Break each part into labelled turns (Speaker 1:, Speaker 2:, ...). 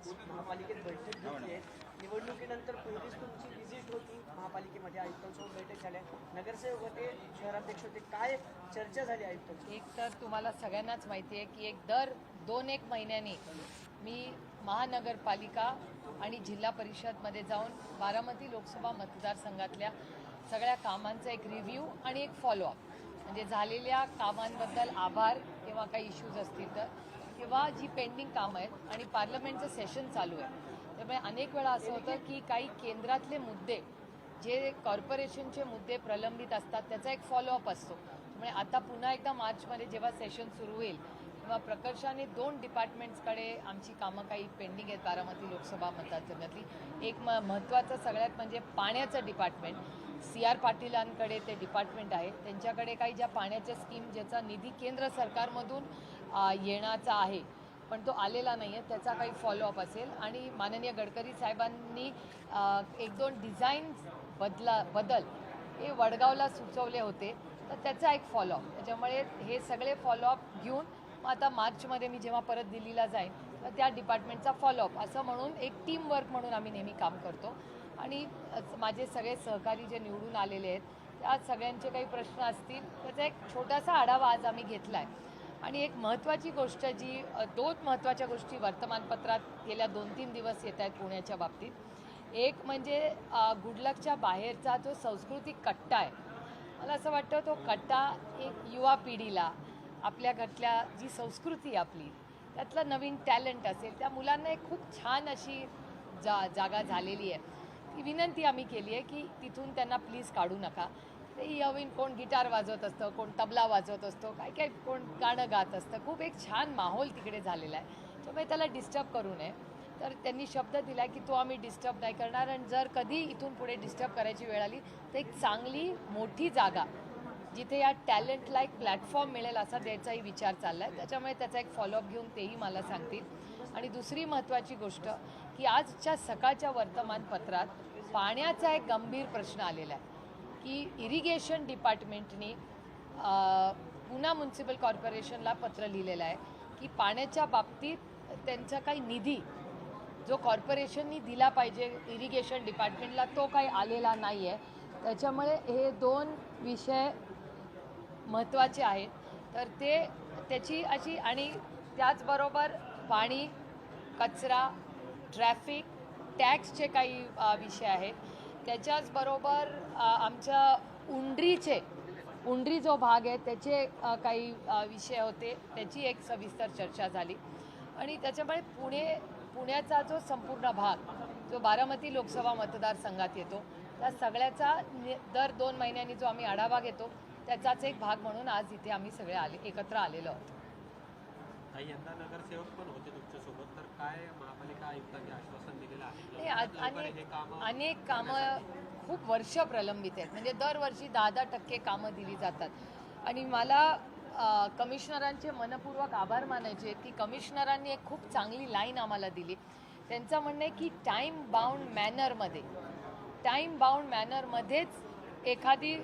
Speaker 1: आज महापालिकेत बैठक घेतली आहे. निवडणुकीनंतर पहिलीच तुमची व्हिजिट होती. महापालिकेमध्ये आयुक्तांसोबत बैठक झाल्या नगरसेवक होते शहराध्यक्ष होते. काय चर्चा झाली आयुक्तांची
Speaker 2: एक तर तुम्हाला सगळ्यांनाच माहिती आहे की एक दर दोन एक महिन्यांनी मी महानगरपालिका आणि जिल्हा परिषदमध्ये जाऊन बारामती लोकसभा मतदारसंघातल्या सगळ्या कामांचा एक रिव्ह्यू आणि एक फॉलोअप म्हणजे झालेल्या कामांबद्दल आभार किंवा काही इश्यूज असतील तर. किंवा जी पेंडिंग कामं आहेत आणि पार्लमेंटचं सेशन चालू आहे. त्यामुळे अनेक वेळा असं होतं की काही केंद्रातले मुद्दे जे कॉर्पोरेशनचे मुद्दे प्रलंबित असतात त्याचा एक फॉलोअप असतो. त्यामुळे आता पुन्हा एकदा मार्चमध्ये जेव्हा सेशन सुरू होईल तेव्हा प्रकर्षाने दोन डिपार्टमेंट्सकडे आमची कामं काही पेंडिंग आहेत बारामती लोकसभा मतदारसंघातली. एक म महत्त्वाचं सगळ्यात म्हणजे पाण्याचं डिपार्टमेंट. सी आर पाटीलांकडे ते डिपार्टमेंट आहे. त्यांच्याकडे काही ज्या पाण्याच्या स्कीम ज्याचा निधी केंद्र सरकारमधून येण्याचा आहे. पण तो आलेला नाही आहे त्याचा काही फॉलोअप असेल. आणि माननीय गडकरी साहेबांनी एक दोन डिझाईन बदला बदल हे वडगावला सुचवले होते. तर त्याचा एक फॉलोअप त्याच्यामुळे हे सगळे फॉलोअप घेऊन मग आता मार्चमध्ये मी जेव्हा परत दिल्लीला जाईन तर त्या डिपार्टमेंटचा फॉलोअप असं म्हणून एक टीम वर्क म्हणून आम्ही नेहमी काम करतो. आणि माझे सगळे सहकारी जे निवडून आलेले आहेत त्या सगळ्यांचे काही प्रश्न असतील त्याचा एक छोटासा आढावा आज आम्ही घेतला आहे आणि एक महत्त्वाची गोष्ट जी दोन महत्त्वाच्या गोष्टी वर्तमानपत्रात गेल्या दोन तीन दिवस येत आहेत पुण्याच्या बाबतीत. एक म्हणजे गुडलकच्या बाहेरचा जो सांस्कृतिक कट्टा आहे मला असं वाटतं तो कट्टा एक युवा पिढीला आपल्या घरल्या जी संस्कृती आपली त्यातलं नवीन टॅलेंट असेल त्या मुलांना एक खूप छान अशी जा जागा झालेली आहे. ती विनंती आम्ही केली आहे की तिथून त्यांना प्लीज काढू नका. ते नवीन कोण गिटार वाजवत असतं कोण तबला वाजवत असतो काय काय कोण गाणं गात असतं. खूप एक छान माहोल तिकडे झालेला आहे. त्यामुळे त्याला डिस्टर्ब करू नये. तर त्यांनी शब्द दिला की तो आम्ही डिस्टर्ब नाही करणार आणि जर कधी इथून पुढे डिस्टर्ब करायची वेळ आली तर एक चांगली मोठी जागा जिथे या टॅलेंटला एक प्लॅटफॉर्म मिळेल असा द्यायचाही विचार चालला आहे त्याच्यामुळे त्याचा एक फॉलोअप घेऊन तेही मला सांगतील. आणि दुसरी महत्त्वाची गोष्ट की आजच्या सकाळच्या वर्तमानपत्रात पाण्याचा एक गंभीर प्रश्न आलेला आहे. की इरिगेशन डिपार्टमेंटनी पुन्हा पुणा म्युन्सिपल कॉर्पोरेशनला पत्र लिहिलेलं आहे की पाण्याच्या बाबतीत त्यांचा काही निधी जो कॉर्पोरेशननी दिला पाहिजे इरिगेशन डिपार्टमेंटला तो काही आलेला नाही आहे त्याच्यामुळे हे दोन विषय महत्त्वाचे आहेत. तर ते त्याची अशी आणि त्याचबरोबर पाणी कचरा ट्रॅफिक टॅक्सचे काही विषय आहेत. त्याच्याचबरोबर आमच्या उंडरीचे उंडरी जो भाग आहे त्याचे काही विषय होते. त्याची एक सविस्तर चर्चा झाली. आणि त्याच्यामुळे पुणे पुण्याचा जो संपूर्ण भाग जो बारामती लोकसभा मतदारसंघात येतो त्या सगळ्याचा दर दोन महिन्यांनी जो आम्ही आढावा घेतो त्याचाच एक भाग म्हणून आज इथे आम्ही सगळे आले एकत्र आलेलो आहोत.
Speaker 3: यंदा नगरसेवक पण होते तुमच्यासोबत तर काय महापालिका आयुक्तांनी आश्वासन दिलेलं आहे?
Speaker 2: अनेक
Speaker 3: कामं
Speaker 2: खूप वर्ष प्रलंबित आहेत. म्हणजे दरवर्षी दहा दहा टक्के कामं दिली जातात. आणि मला कमिशनरांचे मनपूर्वक आभार मानायचे आहेत की कमिशनरांनी एक खूप चांगली लाईन आम्हाला दिली. त्यांचं म्हणणं आहे की टाईम बाउंड मॅनरमध्ये टाईम बाउंड मॅनरमध्येच एखादी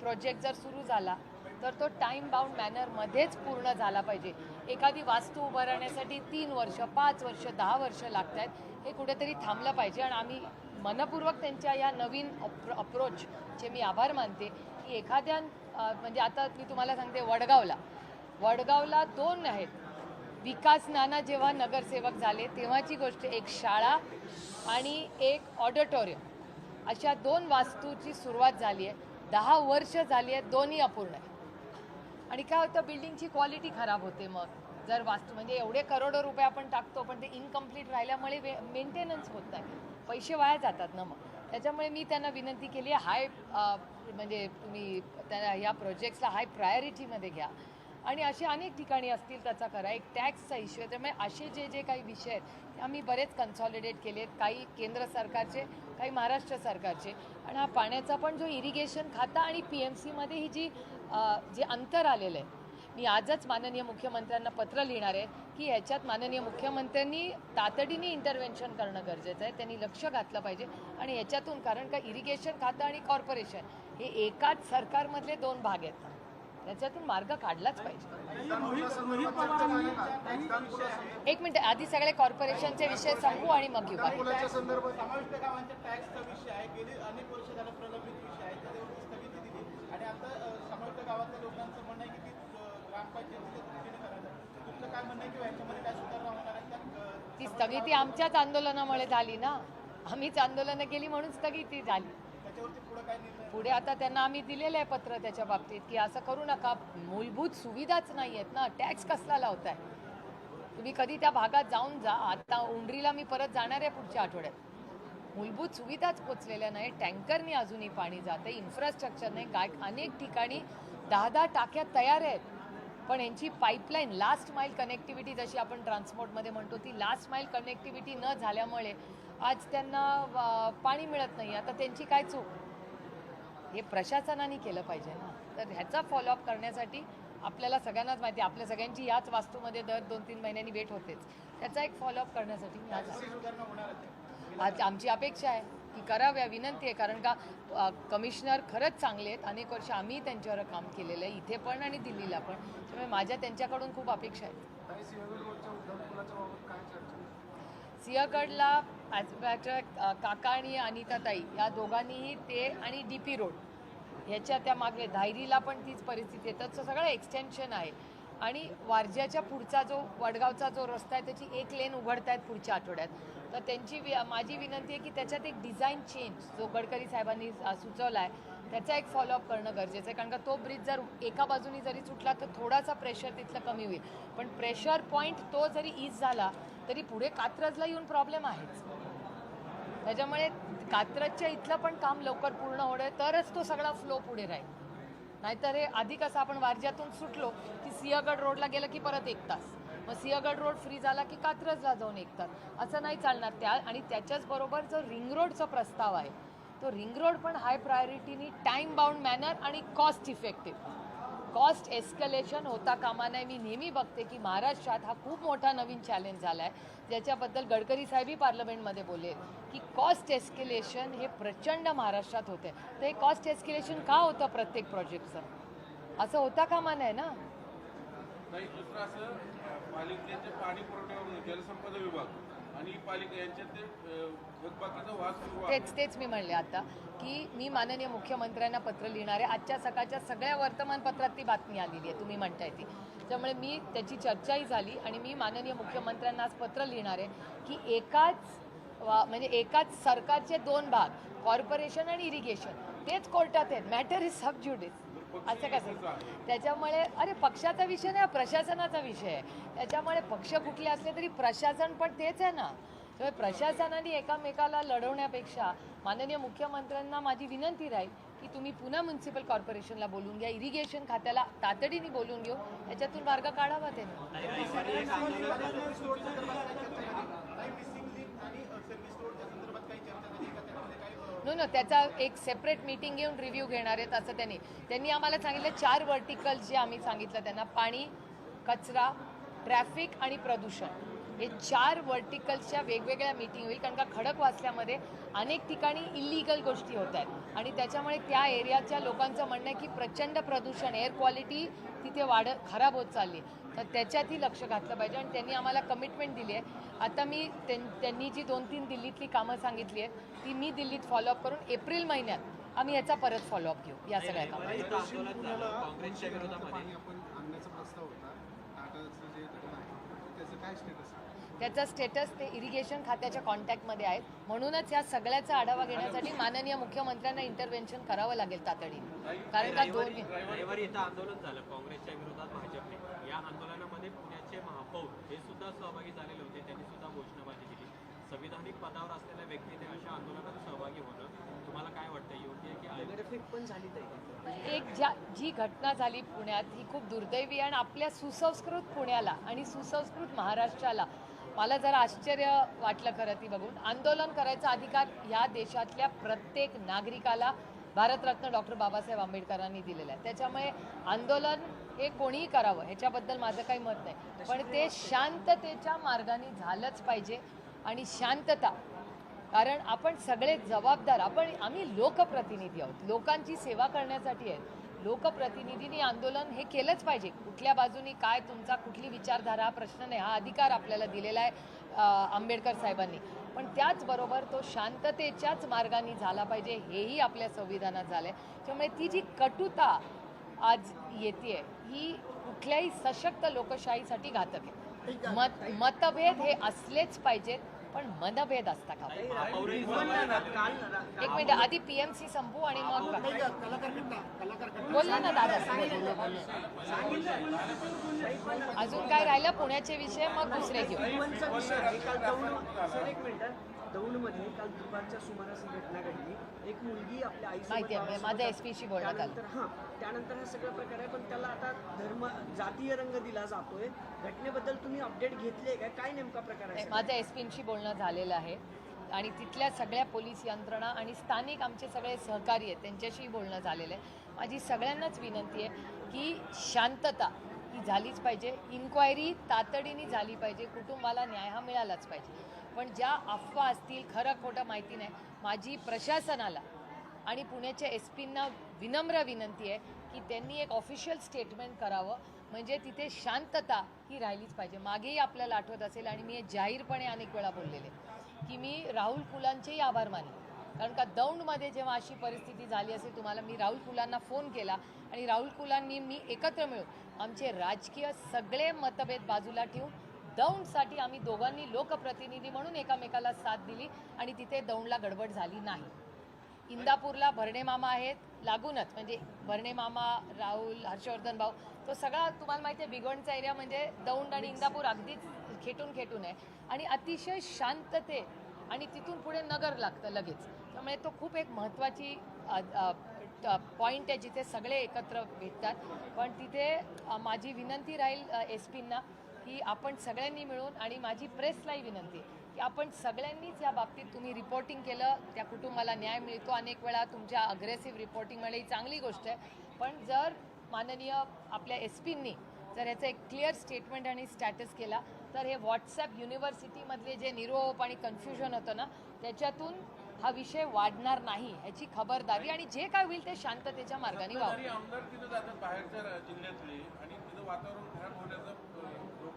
Speaker 2: प्रोजेक्ट जर सुरू झाला तर तो टाईम बाउंड मॅनरमध्येच पूर्ण झाला पाहिजे. एखादी वास्तू उभं राहण्यासाठी तीन वर्ष पाच वर्ष दहा वर्ष लागत आहेत हे कुठेतरी थांबलं पाहिजे. आणि आम्ही मनपूर्वक त्यांच्या या नवीन अप्रो अप्रोचचे मी आभार मानते की एखाद्या म्हणजे आता मी तुम्हाला सांगते वडगावला. वडगावला दोन आहेत. विकास नाना जेव्हा नगरसेवक झाले तेव्हाची गोष्ट एक शाळा आणि एक ऑडिटोरियम. अशा दोन वास्तूची सुरुवात झाली आहे. दहा वर्ष झाली आहेत दोन्ही अपूर्ण आहे आणि काय होतं बिल्डिंगची क्वालिटी खराब होते मग. जर वास्तू म्हणजे एवढे करोडो रुपये आपण टाकतो पण ते इनकम्प्लीट राहिल्यामुळे वे मेंटेनन्स होत नाही. पैसे वाया जातात ना मग. त्याच्यामुळे मी त्यांना विनंती केली आहे हाय म्हणजे तुम्ही त्या ह्या प्रोजेक्ट्सला हाय प्रायोरिटीमध्ये घ्या. आणि असे अनेक ठिकाणी असतील त्याचा करा एक टॅक्सचा इश्यू आहे. त्यामुळे असे जे जे काही विषय आहेत ते आम्ही बरेच कन्सॉलिडेट केले आहेत. काही केंद्र सरकारचे काही महाराष्ट्र सरकारचे. आणि हा पाण्याचा पण जो इरिगेशन खाता आणि पी एम सीमध्ये ही जी जे अंतर आलेलं आहे मी आजच माननीय मुख्यमंत्र्यांना पत्र लिहिणार आहे की ह्याच्यात माननीय मुख्यमंत्र्यांनी तातडीने इंटरव्हेन्शन करणं गरजेचं आहे. त्यांनी लक्ष घातलं पाहिजे. आणि ह्याच्यातून कारण का इरिगेशन खातं आणि कॉर्पोरेशन हे एकाच सरकारमधले दोन भाग आहेत. त्याच्यातून मार्ग काढलाच पाहिजे. एक मिनिट आधी सगळे कॉर्पोरेशनचे विषय सांगू आणि मग घेऊ.
Speaker 4: आहे. आणि आता ती
Speaker 2: स्थगिती आमच्याच आंदोलनामुळे झाली ना. आम्हीच आंदोलनं केली म्हणून स्थगिती झाली.
Speaker 4: पुढे
Speaker 2: आता त्यांना आम्ही दिलेलं आहे पत्र त्याच्या बाबतीत की असं करू नका. मूलभूत सुविधाच नाही आहेत ना. टॅक्स कसला लावताय? तुम्ही कधी त्या भागात जाऊन जा. आता उंडरीला मी परत जाणार आहे पुढच्या आठवड्यात. मूलभूत सुविधाच पोचलेल्या नाही टँकरनी अजूनही पाणी जाते इन्फ्रास्ट्रक्चर नाही. काय अनेक ठिकाणी दहा दहा टाक्या तयार आहेत. पण यांची पाईपलाईन लास्ट माईल कनेक्टिव्हिटी जशी आपण ट्रान्सपोर्टमध्ये म्हणतो ती लास्ट माईल कनेक्टिव्हिटी न झाल्यामुळे आज त्यांना पाणी मिळत नाही. आता त्यांची काय चूक? हे प्रशासनाने केलं पाहिजे ना. तर ह्याचा फॉलोअप करण्यासाठी आपल्याला सगळ्यांनाच माहिती आहे, आपल्या सगळ्यांची याच वास्तूमध्ये दर दोन तीन महिन्यांनी भेट होतेच. त्याचा एक फॉलोअप करण्यासाठी मी. आज आमची अपेक्षा आहे. की कराव्या विनंती आहे. कारण का कमिशनर खरंच चांगले आहेत. अनेक वर्ष आम्ही त्यांच्यावर काम केलेलं आहे. इथे पण आणि दिल्लीला पण. त्यामुळे माझ्या त्यांच्याकडून खूप अपेक्षा आहेत. सिंहगडला ॲज मॅटर काका आणि अनिताताई या दोघांनीही ते आणि डी पी रोड ह्याच्या त्या मागे धायरीला पण तीच परिस्थिती आहे. त्याचं सगळं एक्सटेन्शन आहे. आणि वारज्याच्या पुढचा जो वडगावचा जो रस्ता आहे त्याची एक लेन उघडतायत पुढच्या आठवड्यात. तर त्यांची वि- माझी विनंती आहे की त्याच्यात एक डिझाईन चेंज जो गडकरी साहेबांनी सुचवला आहे त्याचा एक फॉलोअप करणं गरजेचं आहे. कारण का तो ब्रिज जर एका बाजूनी जरी सुटला तर थोडासा प्रेशर तिथलं कमी होईल. पण प्रेशर पॉईंट तो जरी ईज झाला तरी पुढे कात्रजला येऊन प्रॉब्लेम आहेच. त्याच्यामुळे कात्रजच्या इथलं पण काम लवकर पूर्ण होणं तरच तो सगळा फ्लो पुढे राहील. नाहीतर हे आधी कसं आपण वारज्यातून सुटलो की सिंहगड रोडला गेलं की परत एक तास. मग सिंहगड रोड फ्री झाला की कात्रजला जाऊन एक असं नाही चालणार त्या आणि त्याच्याचबरोबर जो रिंग रोडचा प्रस्ताव आहे तो रिंग रोड पण हाय प्रायोरिटीनी टाईम बाउंड मॅनर आणि कॉस्ट इफेक्टिव्ह कॉस्ट एस्कलेशन होता कामा नाही मी नेहमी बघते की महाराष्ट्रात हा खूप मोठा नवीन चॅलेंज झाला आहे ज्याच्याबद्दल गडकरी साहेबही पार्लमेंटमध्ये बोलले की कॉस्ट एस्केलेशन हे प्रचंड महाराष्ट्रात होते. तर हे कॉस्ट एस्केलेशन का होतं प्रत्येक प्रोजेक्टचं असं होता कामा नाही ना?
Speaker 5: दुसरं असं पालिकेचे पाणी पुरवठा जलसंपदा विभाग आणि पालिका यांच्यात थकबाकीचा वाद सुरू आहे.
Speaker 2: तेच तेच मी म्हणले आता की मी माननीय मुख्यमंत्र्यांना पत्र लिहिणार आहे. आजच्या सकाळच्या सगळ्या वर्तमानपत्रात ती बातमी आलेली आहे. तुम्ही म्हणताय ती. त्यामुळे मी त्याची चर्चाही झाली आणि मी माननीय मुख्यमंत्र्यांना आज पत्र लिहिणार आहे की एकाच वा- म्हणजे एकाच सरकारचे दोन भाग कॉर्पोरेशन आणि इरिगेशन तेच कोर्टात आहेत. मॅटर इज सबज्युडिस असं कसं त्याच्यामुळे अरे पक्षाचा विषय नाही प्रशासनाचा विषय आहे त्याच्यामुळे पक्ष कुठले असले तरी प्रशासन पण तेच आहे ना त्यामुळे प्रशासनाने एकामेकाला लढवण्यापेक्षा माननीय मुख्यमंत्र्यांना माझी विनंती राहील की तुम्ही पुन्हा म्युन्सिपल कॉर्पोरेशनला बोलून घ्या इरिगेशन खात्याला तातडीने बोलून घेऊ याच्यातून मार्ग काढावा त्यांनी
Speaker 4: मिसिंग लिंक आणि सर्व्हिस रोडच्या संदर्भात काही चर्चा झाली का त्याच्यामध्ये काही अ,
Speaker 2: नो नो त्याचा एक सेपरेट मीटिंग घेऊन रिव्ह्यू घेणार आहेत असं त्यांनी. त्यांनी आम्हाला सांगितलं चार वर्टिकल्स जे आम्ही सांगितलं त्यांना पाणी कचरा ट्रॅफिक आणि प्रदूषण. हे चार वर्टिकल्सच्या वेगवेगळ्या मीटिंग होईल. कारण का खडकवासल्यामध्ये अनेक ठिकाणी इलिगल गोष्टी होत आहेत. आणि त्याच्यामुळे त्या एरियाच्या लोकांचं म्हणणं आहे की प्रचंड प्रदूषण एअर क्वालिटी तिथे वाढ खराब होत चालली आहे. तर त्याच्यातही लक्ष घातलं पाहिजे आणि त्यांनी आम्हाला कमिटमेंट दिली आहे. आता मी त्यां- त्यांनी जी दोन तीन दिल्लीतली कामं सांगितली आहेत ती मी दिल्लीत फॉलोअप करून एप्रिल महिन्यात आम्ही याचा परत फॉलोअप घेऊ या सगळ्या कामात
Speaker 6: त्याचं स्टेटस
Speaker 2: ते इरिगेशन खात्याच्या कॉन्टॅक्टमध्ये आहेत. म्हणूनच या सगळ्याचा आढावा घेण्यासाठी माननीय मुख्यमंत्र्यांना इंटरव्हेन्शन करावं लागेल तातडीने. कारण का दोन
Speaker 3: रविवारी आंदोलन झालं काँग्रेसच्या विरोधात भाजपने. या आंदोलनामध्ये पुण्याचे महापौर हे सुद्धा सहभागी झालेले होते त्यांनी सुद्धा घोषणाबाजी केली. संविधानिक पदावर असलेल्या व्यक्तीने अशा आंदोलनात सहभागी होणं तुम्हाला काय वाटतं योग्य आहे की
Speaker 1: पण झाली
Speaker 2: एक ज्या जी घटना झाली पुण्यात ही खूप दुर्दैवी आहे आणि आपल्या सुसंस्कृत पुण्याला आणि सुसंस्कृत महाराष्ट्राला मला जरा आश्चर्य वाटलं खरं ती बघून. आंदोलन करायचा अधिकार ह्या देशातल्या प्रत्येक नागरिकाला भारतरत्न डॉक्टर बाबासाहेब आंबेडकरांनी दिलेला आहे. त्याच्यामुळे आंदोलन हे कोणीही करावं ह्याच्याबद्दल माझं काही मत नाही. पण ते शांततेच्या मार्गाने झालंच पाहिजे आणि शांतता. कारण आपण सगळे जबाबदार आपण आम्ही लोकप्रतिनिधी आहोत. लोकांची सेवा करण्यासाठी आहेत. लोकप्रतिनिधींनी आंदोलन हे केलंच पाहिजे. कुठल्या बाजूनी काय तुमचा कुठली विचारधारा प्रश्न नाही हा अधिकार आपल्याला दिलेला आहे आंबेडकर साहेबांनी. पण त्याचबरोबर तो शांततेच्याच मार्गाने झाला पाहिजे हेही आपल्या संविधानात झालं आहे त्यामुळे ती जी कटुता आज येते ही कुठल्याही सशक्त लोकशाहीसाठी घातक आहे. मत मतभेद हे असलेच पाहिजेत. पण मनभेद असता का एक मिनिट आधी पीएमसी संपू आणि मग बोलला ना दादा. अजून काय राहिलं? पुण्याचे विषय मग दुसरे घेऊ.
Speaker 1: दौंडमध्ये काल दुपारच्या सुमारास ही घटना घडली. एक मुलगी आपल्या
Speaker 2: माहिती आहे, माझ्या SP शी बोलण्यात आलं.
Speaker 1: त्यानंतर हां त्यानंतर हा सगळा प्रकार आहे पण त्याला आता धर्म जातीय रंग दिला जातोय. घटनेबद्दल तुम्ही अपडेट घेतले काय काय नेमका प्रकार आहे
Speaker 2: नाही,
Speaker 1: सर?
Speaker 2: माझं एस पींशी बोलणं झालेलं आहे. आणि तिथल्या सगळ्या पोलीस यंत्रणा आणि स्थानिक आमचे सगळे सहकारी आहेत त्यांच्याशी बोलणं झालेलं आहे. माझी सगळ्यांनाच विनंती आहे की शांतता ही झालीच पाहिजे. इन्क्वायरी तातडीने झाली पाहिजे. कुटुंबाला न्याय हा मिळालाच पाहिजे. पण ज्या अफवा असतील खरं खोटं माहिती नाही. माझी प्रशासनाला आणि पुण्याच्या एस पींना विनम्र विनंती आहे की त्यांनी एक ऑफिशियल स्टेटमेंट करावं. म्हणजे तिथे शांतता ही राहिलीच पाहिजे. मागेही आपल्याला आठवत असेल आणि मी हे जाहीरपणे अनेक वेळा बोललेले की मी राहुल कुलांचेही आभार मानले. कारण का दौंडमध्ये जेव्हा अशी परिस्थिती झाली असेल तुम्हाला मी राहुल कुलांना फोन केला आणि राहुल कुलांनी मी एकत्र मिळून आमचे राजकीय सगळे मतभेद बाजूला ठेवून दौंडसाठी आम्ही दोघांनी लोकप्रतिनिधी म्हणून एकामेकाला साथ दिली आणि तिथे दौंडला गडबड झाली नाही. इंदापूरला भरणे मामा आहेत. लागूनच म्हणजे भरणे मामा राहुल हर्षवर्धन भाऊ तो सगळा तुम्हाला माहिती आहे बिगवणचा एरिया म्हणजे दौंड आणि इंदापूर अगदीच खेटून खेटून आहे. आणि अतिशय शांतते आणि तिथून पुढे नगर लागतं लगेच. त्यामुळे तो खूप एक महत्त्वाची पॉईंट आहे जिथे सगळे एकत्र भेटतात. पण तिथे माझी विनंती राहील एस पींना की आपण सगळ्यांनी मिळून आणि माझी प्रेसलाही विनंती आहे की आपण सगळ्यांनीच या बाबतीत तुम्ही रिपोर्टिंग केलं त्या कुटुंबाला न्याय मिळतो. अनेक वेळा तुमच्या अग्रेसिव्ह रिपोर्टिंगमुळे ही चांगली गोष्ट आहे. पण जर माननीय आपल्या एस पींनी जर याचं एक क्लिअर स्टेटमेंट आणि स्टॅटस केला तर हे व्हॉट्सॲप युनिव्हर्सिटीमधले जे निरोप आणि कन्फ्युजन होतं ना त्याच्यातून हा विषय वाढणार नाही याची खबरदारी आणि जे काय होईल ते शांततेच्या मार्गाने व्हावं.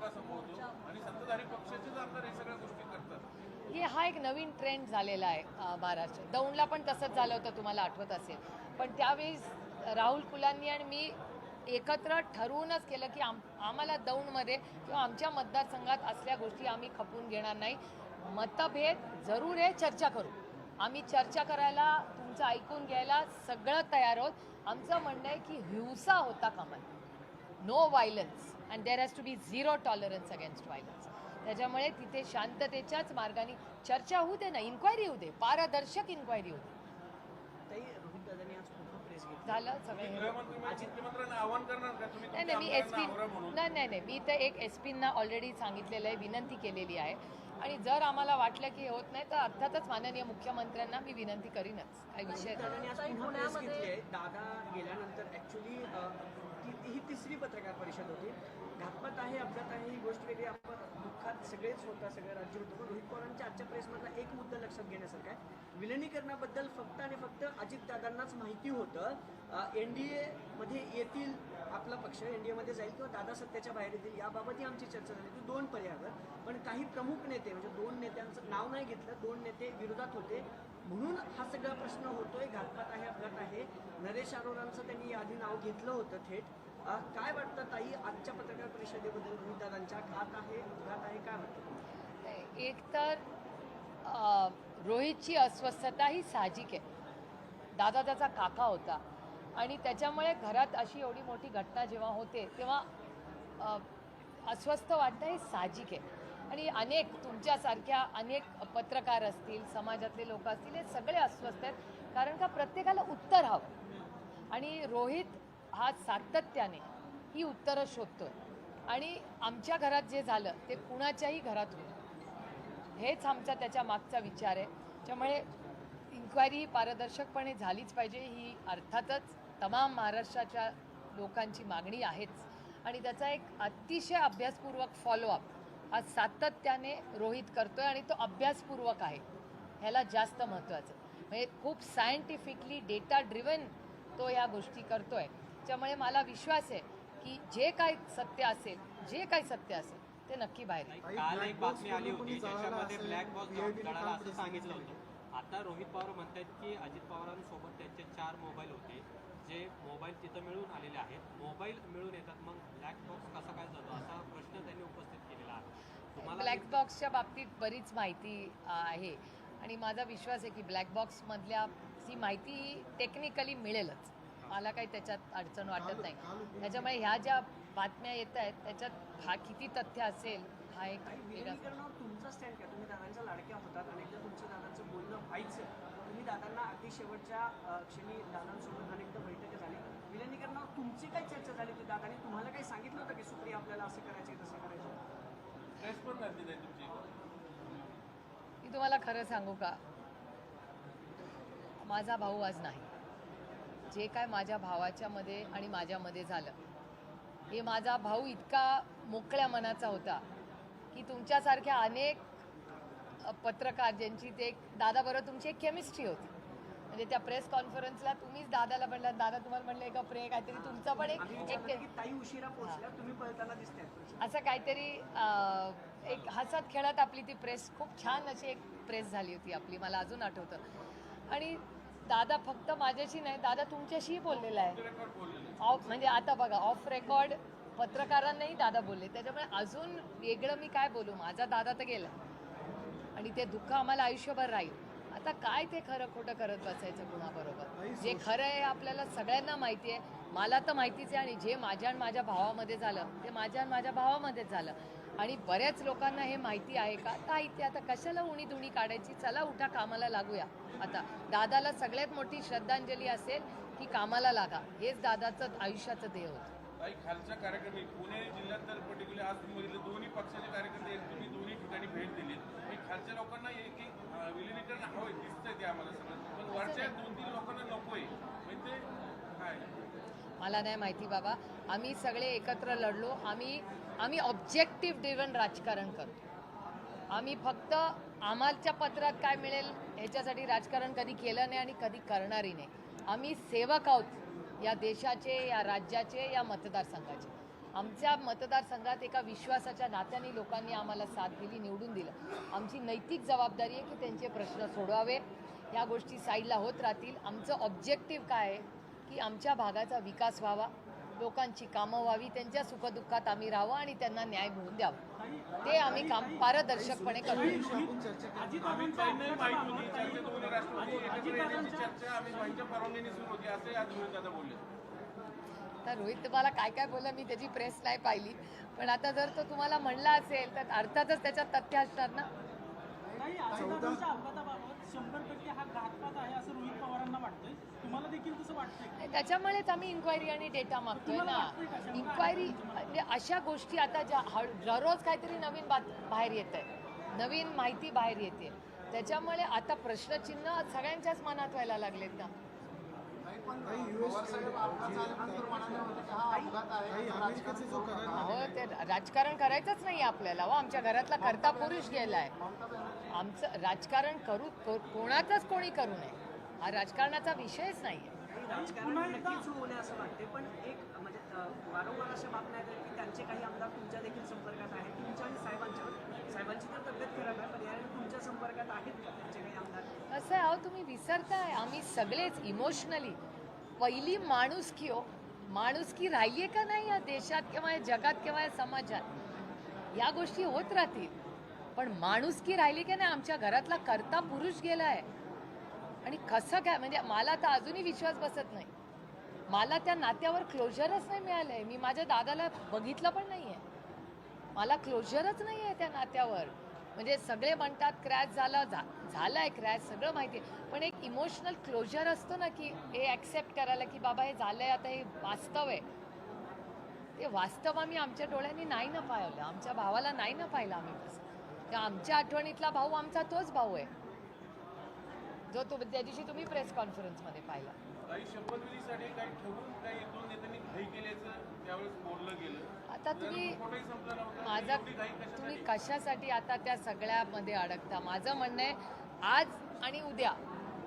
Speaker 5: धोका संभवतो आणि सत्ताधारी पक्षाचेच आमदार हे सगळ्या गोष्टी करतात.
Speaker 2: हे हा एक नवीन ट्रेंड झालेला आहे महाराष्ट्र. दौंडला पण तसंच झालं होतं तुम्हाला आठवत असेल. पण त्यावेळेस राहुल कुलांनी आणि मी एकत्र ठरवूनच केलं की आम आम्हाला दौंडमध्ये किंवा आमच्या मतदारसंघात असल्या गोष्टी आम्ही खपवून घेणार नाही. मतभेद जरूर आहे चर्चा करू. आम्ही चर्चा करायला तुमचं ऐकून घ्यायला सगळं तयार आहोत. आमचं म्हणणं आहे की हिंसा होता कामा no violence and there has to be zero tolerance against violence त्याच्यामुळे तिथे शांततेच्याच मार्गाने चर्चा होऊ दे ना इन्क्वायरी होऊ दे. पारदर्शक इन्क्वायरी होऊ दे. झालं सगळं नाही नाही मी एस पी नाही नाही नाही. मी तर एक एस पींना ऑलरेडी सांगितलेलं आहे विनंती केलेली आहे. आणि जर आम्हाला वाटलं की होत नाही तर अर्थातच माननीय मुख्यमंत्र्यांना मी विनंती करीनच. काही विषय
Speaker 1: दादा गेल्यानंतर ऍक्च्युली ही तिसरी पत्रकार परिषद होती. घातपात आहे अपघात आहे ही गोष्ट वेगळी. आपण दुःखात सगळेच होता सगळं राज्य होतं. पण रोहित पवारांच्या आजच्या प्रेसमधला एक मुद्दा लक्षात घेण्यासारखा आहे. विलिनीकरणाबद्दल फक्त आणि फक्त अजितदादांनाच माहिती होतं. एन डी एमध्ये येतील आपला पक्ष एन डी एमध्ये जाईल किंवा दादा सत्याच्या बाहेर येतील याबाबतही आमची चर्चा झाली. होती दोन पर्यायावर पण काही प्रमुख नेते म्हणजे दोन नेत्यांचं नाव नाही घेतलं दोन नेते विरोधात होते. म्हणून हा सगळा प्रश्न होतोय. घातपात आहे अपघात आहे. नरेश अरोरांचं त्यांनी यादी नाव घेतलं होतं थेट. काय वाटतं ताई आजच्या पत्रकार परिषदेबद्दल रोहितदादांच्या घात आहे अपघात आहे काय वाटतं?
Speaker 2: एक तर रोहितची अस्वस्थता ही साहजिक आहे. दादा त्याचा काका होता. आणि त्याच्यामुळे घरात अशी एवढी मोठी घटना जेव्हा होते तेव्हा अस्वस्थ वाटणं हे साहजिक आहे. आणि अनेक तुमच्यासारख्या अनेक पत्रकार असतील समाजातले लोक असतील हे सगळे अस्वस्थ आहेत. कारण का प्रत्येकाला उत्तर हवं. आणि रोहित हा सातत्याने ही उत्तरं शोधतोय. आणि आमच्या घरात जे झालं ते कुणाच्याही घरात होईल. हेच आमचा त्याच्या मागचा विचार आहे. त्यामुळे इन्क्वायरी ही पारदर्शकपणे झालीच पाहिजे. ही अर्थातच तमाम महाराष्ट्राच्या लोकांची मागणी आहेच. आणि त्याचा एक अतिशय अभ्यासपूर्वक फॉलोअप हा सातत्याने रोहित करतो आहे आणि तो अभ्यासपूर्वक आहे. ह्याला जास्त महत्त्वाचं. आहे. म्हणजे खूप सायंटिफिकली डेटा ड्रिवन तो या गोष्टी करतो आहे त्याच्यामुळे मला विश्वास आहे की जे काय सत्य असेल जे काही सत्य असेल ते नक्की बाहेर
Speaker 3: काल एक बातमी आली होती त्याच्यामध्ये ब्लॅक बॉक्स असं सांगितलं. होतं. आता रोहित पवार म्हणतायत की अजित पवारांसोबत त्यांचे चार मोबाईल होते जे मोबाईल तिथं मिळून आलेले आहेत. मोबाईल मिळून येतात मग ब्लॅक बॉक्स कसा काय जातो? असा प्रश्न त्यांनी उपस्थित केलेला आहे. तुम्हाला
Speaker 2: ब्लॅक बॉक्सच्या बाबतीत बरीच माहिती आहे. आणि माझा विश्वास आहे की ब्लॅक बॉक्समधल्या ही माहिती टेक्निकली मिळेलच. मला काही त्याच्यात अडचण वाटत नाही. त्याच्यामुळे ह्या ज्या बातम्या येत आहेत त्याच्यात हा किती तथ्य असेल हा एक
Speaker 1: काही
Speaker 2: वेगळा
Speaker 1: विलगीकरणावर तुमचा स्टँड काय? तुम्ही दादांच्या लाडक्या होतात अनेकदा तुमचं दादांचं बोलणं व्हायचं तुम्ही दादांना अगदी शेवटच्या क्षणी दादांसोबत अनेकदा बैठक झाली विलगीकरणावर तुमची काय चर्चा झाली होती दादांनी? तुम्हाला काही सांगितलं होतं की सुप्रिया आपल्याला असं करायचं तसं करायचं?
Speaker 2: मी तुम्हाला खरं सांगू का? माझा भाऊ आज नाही. जे काय माझ्या भावाच्या मध्ये आणि माझ्यामध्ये झालं. हे माझा भाऊ इतका मोकळ्या मनाचा होता की तुमच्यासारख्या अनेक पत्रकार ज्यांची ते दादाबरोबर तुमची एक केमिस्ट्री होती. म्हणजे त्या प्रेस कॉन्फरन्सला तुम्हीच दादाला म्हणला दादा तुम्हाला म्हणलं का प्रे काहीतरी तुमचं पण एक असं काहीतरी एक हसत खेळत आपली ती प्रेस खूप छान अशी एक प्रेस झाली होती आपली मला अजून आठवतं. आणि दादा फक्त माझ्याशी नाही दादा तुमच्याशीही बोललेला आहे. ऑफ म्हणजे आता बघा ऑफ रेकॉर्ड पत्रकारांनाही दादा बोलले. त्याच्यामुळे अजून वेगळं मी काय बोलू? माझा दादा तर गेला. आणि ते दुःख आम्हाला आयुष्यभर राहील. आता काय ते खरं खोटं करत बसायचं कुणाबरोबर? जे खरं आहे आपल्याला सगळ्यांना माहिती आहे. मला तर माहितीच आहे आणि जे माझ्या आणि माझ्या भावामध्ये झालं ते माझ्या आणि माझ्या भावामध्येच झालं. आणि बऱ्याच लोकांना हे माहिती आहे का? काय ते आता कशाला उणी दुणी काढायची? चला उठा कामाला लागूया. आता दादाला सगळ्यात मोठी श्रद्धांजली असेल की कामाला लागा. हेच दादाचं आयुष्याचं ध्येय होतं.
Speaker 5: कार्यकर्ते पुणे जिल्ह्यात तर पर्टिक्युलर आज बघितलं दोन्ही पक्षाचे कार्यकर्ते तुम्ही दोन्ही ठिकाणी भेट दिली मी खालच्या लोकांना एक दिसतंय ते आम्हाला सगळं. पण वरच्या दोन तीन लोकांना नकोय. म्हणजे काय?
Speaker 2: मला नाही माहिती बाबा. आम्ही सगळे एकत्र लढलो. आम्ही आम्ही ऑब्जेक्टिव्ह ड्रिव्हन राजकारण करतो. आम्ही फक्त आम्हाच्या पत्रात काय मिळेल ह्याच्यासाठी राजकारण कधी केलं नाही आणि कधी करणारही नाही. आम्ही सेवक आहोत या देशाचे या राज्याचे या मतदारसंघाचे. आमच्या मतदारसंघात एका विश्वासाच्या नात्याने लोकांनी आम्हाला साथ दिली निवडून दिलं. आमची नैतिक जबाबदारी आहे की त्यांचे प्रश्न सोडवावे. ह्या गोष्टी साईडला होत राहतील. आमचं ऑब्जेक्टिव्ह काय आहे? की आमच्या भागाचा विकास व्हावा. लोकांची कामं व्हावी त्यांच्या सुखदुःखात आम्ही राहावं आणि त्यांना न्याय मिळवून द्यावा. ते आम्ही काम पारदर्शकपणे करतो. तर रोहित तुम्हाला काय काय बोलला मी त्याची प्रेस नाही पाहिली. पण आता जर तो तुम्हाला म्हणला असेल तर अर्थातच त्याच्यात तथ्य असणार ना?
Speaker 7: तुम्हाला देखील तसं वाटतंय
Speaker 2: नाही, त्याच्यामुळेच आम्ही इन्क्वायरी आणि डेटा मागतोय ना. इन्क्वायरी म्हणजे अशा गोष्टी आता ज्या हळ- दररोज काहीतरी नवीन बात बाहेर येत आहे नवीन माहिती बाहेर येते. त्याच्यामुळे आता प्रश्नचिन्ह सगळ्यांच्याच मनात व्हायला लागलेत ना.
Speaker 6: काही US काही अमेरिकेचा जो करार
Speaker 2: हो ते राजकारण करायचंच नाही आपल्याला हो. आमच्या घरातला करता पुरुष गेलाय. आमचं राजकारण करू को- कोणाचंच कोणी करू नये. हा राजकारणाचा विषयच नाही
Speaker 1: काही राजकारण नक्कीच सुरू होणे असं वाटते पण एक म्हणजे अ, वारंवार अशा बातम्या आहेत की त्यांचे काही आमदार तुमच्या देखील संपर्कात आहेत. तुमच्या आणि साहेबांच्या. साहेबांची तर तब्येत खराब आहे पण यावेळी तुमच्या संपर्कात आहेत का त्यांचे काही आमदार?
Speaker 2: कसं आहे तुम्ही विसरताय. आम्ही सगळेच इमोशनली. पहिली माणुसकी हो माणुसकी राहिली आहे का नाही या देशात किंवा या जगात किंवा या समाजात? या गोष्टी होत राहतील. पण माणुसकी राहिली की नाही आमच्या घरातला करता पुरुष गेलाय. आणि कसं काय म्हणजे मला तर अजूनही विश्वास बसत नाही. मला त्या नात्यावर क्लोजरच नाही मिळालंय. मी माझ्या दादाला बघितलं पण नाही आहे मला क्लोजरच नाही आहे त्या नात्यावर. म्हणजे सगळे म्हणतात क्रॅश झाला झा आहे क्रॅश सगळं माहिती. आहे पण एक इमोशनल क्लोजर असतो ना की हे ॲक्सेप्ट करायला की बाबा हे झालं आहे आता हे वास्तव आहे. ते वास्तव आम्ही आमच्या डोळ्यांनी नाही ना पाहिलं. आमच्या भावाला नाही ना पाहिलं आम्ही तसं त्या आमच्या आठवणीतला भाऊ आमचा तोच भाऊ आहे. जो तो त्या दिवशी तुम्ही प्रेस कॉन्फरन्समध्ये पाहिला.
Speaker 5: काही शपथविधीसाठी काही ठरवून काही दोन नेत्यांनी घाई केल्याचं त्यावेळेस बोललं गेलं.
Speaker 2: आता तुम्ही माझा तुम्ही
Speaker 5: कशासाठी?
Speaker 2: कशासाठी आता त्या सगळ्यामध्ये अडकता? माझं म्हणणं आहे आज आणि उद्या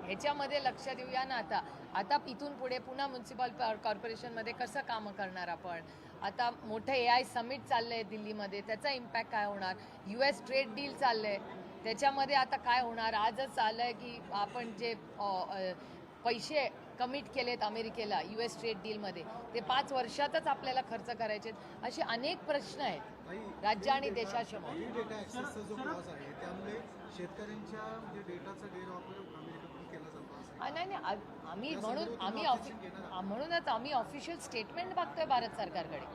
Speaker 2: ह्याच्यामध्ये लक्ष देऊया ना आता. आता इथून पुढे पुन्हा म्युन्सिपल कॉर्पोरेशनमध्ये कसं कामं करणार आपण? आता मोठं ए आय समिट चाललं आहे दिल्लीमध्ये. त्याचा इम्पॅक्ट काय होणार? यू एस ट्रेड डील चाललं आहे त्याच्यामध्ये आता काय होणार? आजच आलं आहे की आपण जे पैसे कमिट केलेत अमेरिकेला यू एस ट्रेड डीलमध्ये ते पाच वर्षातच आपल्याला खर्च करायचे आहेत. असे अनेक प्रश्न आहेत राज्य आणि देशासमोर.
Speaker 6: आहे
Speaker 2: आ, नाही नाही आम्ही म्हणून आम्ही म्हणूनच आम्ही ऑफिशियल स्टेटमेंट बघतोय भारत सरकारकडे.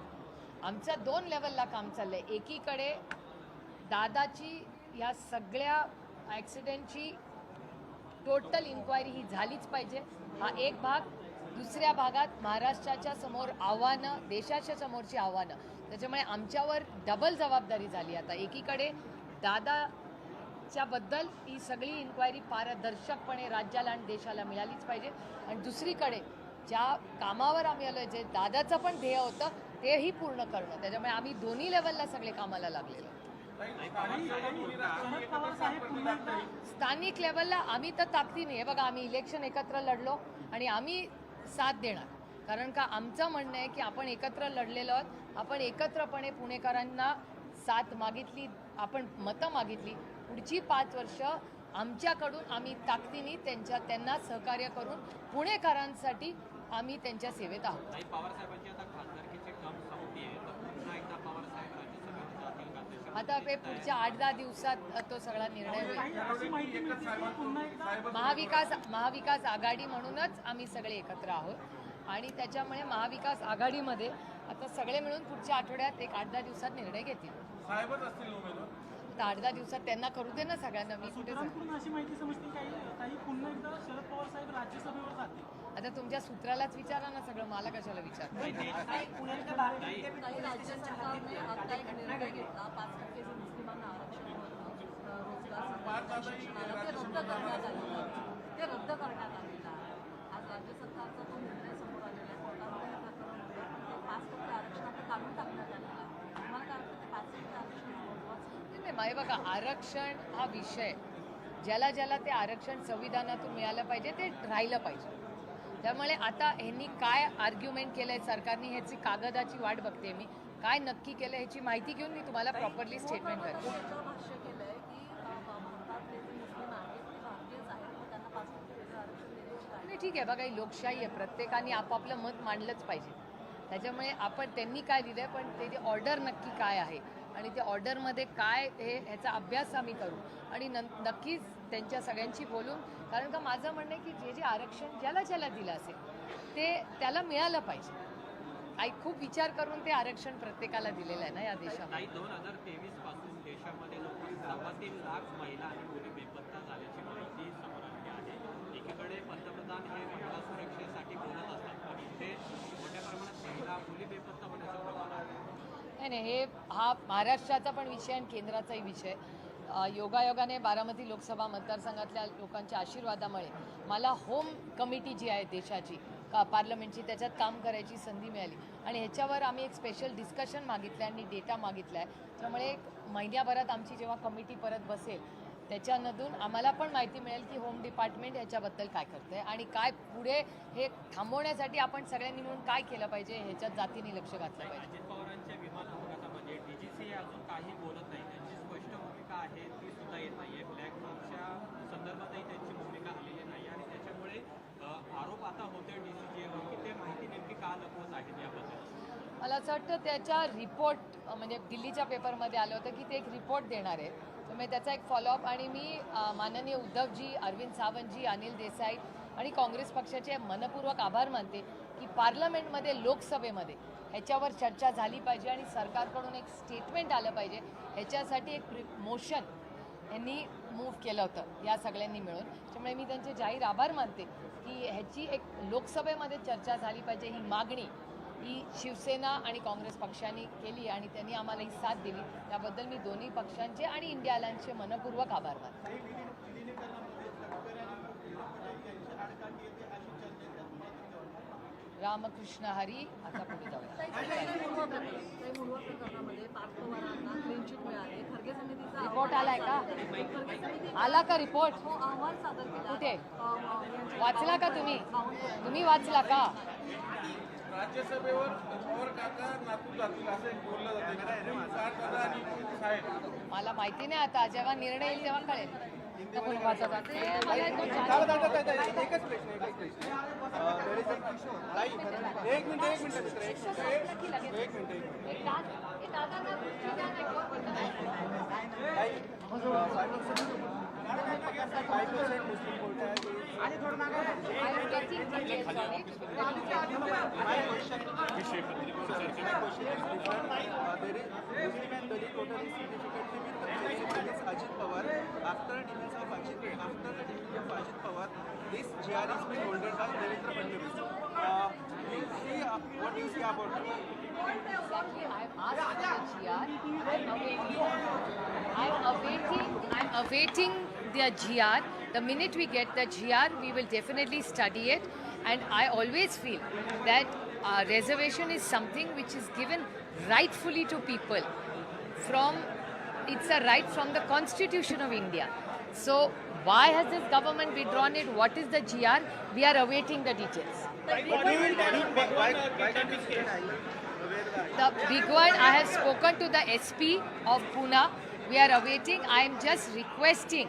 Speaker 2: आमचं दोन लेवलला काम चाललंय. एकीकडे दादाची या सगळ्या ॲक्सिडेंटची टोटल इन्क्वायरी ही झालीच पाहिजे. हा एक भाग दुसऱ्या भागात महाराष्ट्राच्या समोर आव्हानं देशाच्या समोरची आव्हानं. त्याच्यामुळे आमच्यावर डबल जबाबदारी झाली आता. एकीकडे दादाच्याबद्दल ही सगळी इन्क्वायरी पारदर्शकपणे राज्याला आणि देशाला मिळालीच पाहिजे. आणि दुसरीकडे ज्या कामावर आम्ही आलो जे दादाचं पण ध्येय होतं तेही पूर्ण करणं. त्याच्यामुळे आम्ही दोन्ही लेवलला सगळे कामाला लागलेलो. स्थानिक लेवलला आम्ही तर ताकदीने बघा आम्ही इलेक्शन एकत्र लढलो आणि आम्ही साथ देणार. कारण का आमचं म्हणणं आहे की आपण एकत्र लढलेलो आहोत. आपण एकत्रपणे पुणेकरांना साथ मागितली आपण मतं मागितली. पुढची पाच वर्ष आमच्याकडून आम्ही ताकदीने त्यांच्या त्यांना सहकार्य करून पुणेकरांसाठी आम्ही त्यांच्या सेवेत आहोत
Speaker 3: ताई पवार साहेबांची आता खासदारकीची टर्म संपली आहे तर पुन्हा एकदा पवार साहेब राज्यसभेत जातील का त्याच्यामध्ये
Speaker 2: आता ते पुढच्या आठ दहा दिवसात तो सगळा निर्णय होईल. महाविकास महाविकास आघाडी म्हणूनच आम्ही सगळे एकत्र आहोत. आणि त्याच्यामुळे महाविकास आघाडीमध्ये आता सगळे मिळून पुढच्या आठवड्यात एक आठ दहा दिवसात निर्णय घेतील. आता आठ दहा दिवसात त्यांना करू दे ना सगळ्यांना मी कुठे
Speaker 7: अशी माहिती समजते काही काही पुन्हा एकदा शरद पवार साहेब राज्यसभेवर जातील.
Speaker 2: आता तुमच्या सूत्रालाच विचारा ना सगळं मला कशाला विचार?
Speaker 8: ते रद्द करण्यात आलेलं आहे. ते रद्द करण्यात आलेलं आहे. आज राज्य सरकारचा तो निर्णय समोर आलेला आहे कोर्टामध्ये हे प्रकरण होतं पण ते पाच टक्के आरक्षण आता काढून टाकण्यात आलेलं आहे. तुम्हाला काय वाटतं ते पाच टक्के आरक्षण महत्त्वाचं आहे?
Speaker 2: नाही नाही बघा आरक्षण हा विषय ज्याला ज्याला ते आरक्षण संविधानातून मिळालं पाहिजे ते राहिलं पाहिजे. त्यामुळे आता ह्यांनी काय आर्ग्युमेंट केलंय सरकारने ह्याची कागदाची वाट बघते मी. काय नक्की केलं ह्याची माहिती घेऊन मी तुम्हाला प्रॉपरली स्टेटमेंट
Speaker 8: देण्याची काय?
Speaker 2: नाही ठीक आहे बघा ही लोकशाही आहे प्रत्येकाने आपापलं मत मांडलंच पाहिजे. त्याच्यामुळे आपण त्यांनी काय दिलंय पण ते जे ऑर्डर नक्की काय आहे आणि त्या ऑर्डरमध्ये काय हे ह्याचा अभ्यास आम्ही करू. आणि नं नक्कीच त्यांच्या सगळ्यांशी बोलून कारण का माझं म्हणणं आहे की जे जे आरक्षण ज्याला ज्याला दिलं असेल ते त्याला मिळालं पाहिजे. आई खूप विचार करून ते आरक्षण प्रत्येकाला दिलेलं आहे ना या देशामध्ये.
Speaker 3: दोन हजार तेवीसपासून देशामध्ये सव्वा तीन लाख महिला आणि मुली बेपत्ता झाल्याची माहिती समोर आली आहे. एकीकडे पंतप्रधान हे महिला सुरक्षेसाठी बोलत असतात पण इथे मोठ्या प्रमाणात महिला मुली बेपत्ता होण्याचं
Speaker 2: नाही नाही हे हा महाराष्ट्राचा पण विषय आणि केंद्राचाही विषय. योगायोगाने बारामती लोकसभा मतदारसंघातल्या लोकांच्या आशीर्वादामुळे मला होम कमिटी जी आहे देशाची का पार्लमेंटची त्याच्यात काम करायची संधी मिळाली. आणि ह्याच्यावर आम्ही एक स्पेशल डिस्कशन मागितलं आणि डेटा मागितला आहे त्यामुळे एक महिन्याभरात आमची जेव्हा कमिटी परत बसेल त्याच्यामधून आम्हाला पण माहिती मिळेल की होम डिपार्टमेंट ह्याच्याबद्दल काय करतंय आणि काय पुढे हे थांबवण्यासाठी आपण सगळ्यांनी मिळून काय केलं पाहिजे ह्याच्यात जातीने लक्ष घातलं पाहिजे
Speaker 3: अजित पवारांच्या विमान अपघातामध्ये डीजीसी अजून काही बोलत नाही. त्यांची स्पष्ट भूमिका आहे ती सुद्धा येत नाही आहे ब्लॅक बॉक्सच्या संदर्भातही त्यांची भूमिका आलेली नाही आणि त्याच्यामुळे आरोप आता होते डी सी डीसीजीवर की ते माहिती नेमकी का लपवत आहेत याबद्दल?
Speaker 2: मला असं वाटतं त्याच्या रिपोर्ट म्हणजे दिल्लीच्या पेपरमध्ये आलं होतं की ते एक रिपोर्ट देणार आहे त्यामुळे त्याचा एक फॉलोअप आणि मी माननीय उद्धवजी अरविंद सावंतजी अनिल देसाई आणि काँग्रेस पक्षाचे मनपूर्वक आभार मानते की पार्लमेंटमध्ये लोकसभेमध्ये ह्याच्यावर चर्चा झाली पाहिजे आणि सरकारकडून एक स्टेटमेंट आलं पाहिजे. ह्याच्यासाठी एक मोशन यांनी मूव्ह केलं होतं या सगळ्यांनी मिळून. त्यामुळे मी त्यांचे जाहीर आभार मानते की ह्याची एक लोकसभेमध्ये चर्चा झाली पाहिजे ही मागणी ही शिवसेना आणि काँग्रेस पक्षांनी केली आणि त्यांनी आम्हाला ही साथ दिली. त्याबद्दल मी दोन्ही पक्षांचे आणि इंडिया अलायन्सचे मनपूर्वक आभार मानते
Speaker 4: काही विलीन- विलिनीकरणामध्ये शेतकरी आणि लोक यांची आडकाठी येते अशी चर्चा आहे. त्यात तुम्हाला किती वाटतं?
Speaker 2: रामकृष्ण हरी आता पुढे जाऊया. रिपोर्ट आलाय का? आला का रिपोर्ट
Speaker 8: हो केला.
Speaker 2: कुठे?
Speaker 8: यांच्या
Speaker 2: वाचला का तुम्ही. तुम्ही वाचला का?
Speaker 5: राज्यसभेवर
Speaker 2: मला माहिती नाही आता. जेव्हा निर्णय येईल तेव्हा कळेल.
Speaker 6: एकच प्रश्न एकच प्रश्न. एक मिनिट एक मिनिट मित्र एक मिनिट. एक मिनिट
Speaker 2: हे बोलतं?
Speaker 6: five percent मुस्लिम vote आहे.
Speaker 2: I am getting details on it.
Speaker 6: My question my question is different. Uh, there is Muslim and Dalit voter is significantly with consensus against Ajit Pawar. After demise of Ajit, after the defeat of Ajit Pawar, this GR is being holded by Devendra Fadnavis. Uh, do you see, uh, what do you see about it?
Speaker 2: Exactly. I've asked for the GR. I'm awaiting. I'm awaiting. I'm awaiting the GR. The minute we get the GR, we will definitely study it. And I always feel that uh, reservation is something which is given rightfully to people. From it's a right from the Constitution of India. So why has this government withdrawn it? What is the GR? We are awaiting the details. The big one, I have spoken to the SP of Pune. We are awaiting. I am just requesting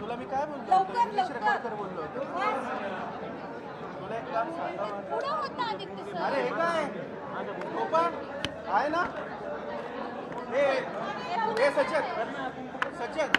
Speaker 6: तुला मी काय बोललो होतो? English record कर बोललो होतो. तुला एक काम
Speaker 9: पुढं होता आदित्य सर.
Speaker 6: अरे हे काय? गोपाळ आहे ना? हे हे सज्जद सज्जद